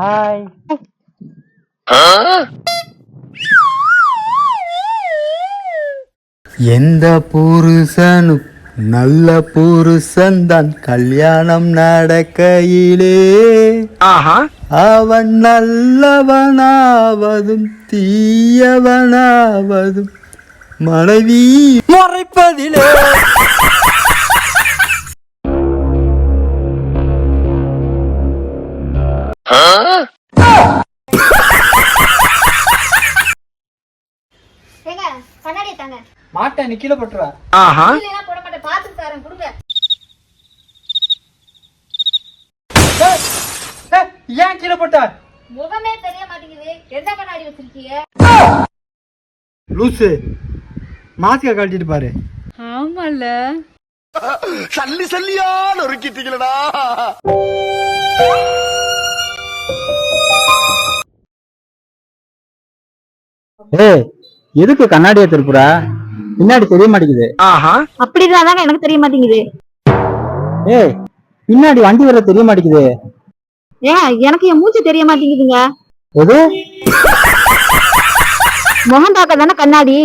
Hi எந்த புருஷனும் நல்ல புருஷன்தான் கல்யாணம் நடக்கையிலே. அவன் நல்லவனாவதும் தீயவனாவதும் மனைவி மறைப்பதிலே. கண்ணாடி தாங்க. மாட்டேன் நீ கீழே போட்டுருவா இல்லைன்னா போட மாட்டேன் பாத்துட்டு தரேன் கொடுங்க. ஏன் கீழே போட்ட? முகமே தெரிய மாட்டேங்குது. எந்த கண்ணாடி வச்சிருக்கீங்க? லூசு. மாஸ்க கழட்டிட்டு பாரு. ஆமால சல்லி சல்லியா நொறுக்கிட்டீங்களடா. ஏய் எதுக்கு கண்ணாடியை திருப்புறா? பின்னாடி தெரிய மாட்டேங்குது. அப்படிதான் தாங்க எனக்கு தெரிய மாட்டேங்குது. ஏய் பின்னாடி வண்டி வர தெரிய மாட்டேங்குது. ஏன் எனக்கு என் மூச்சு தெரிய மாட்டேங்குதுங்க. எது? முகம் பார்க்க தானே கண்ணாடி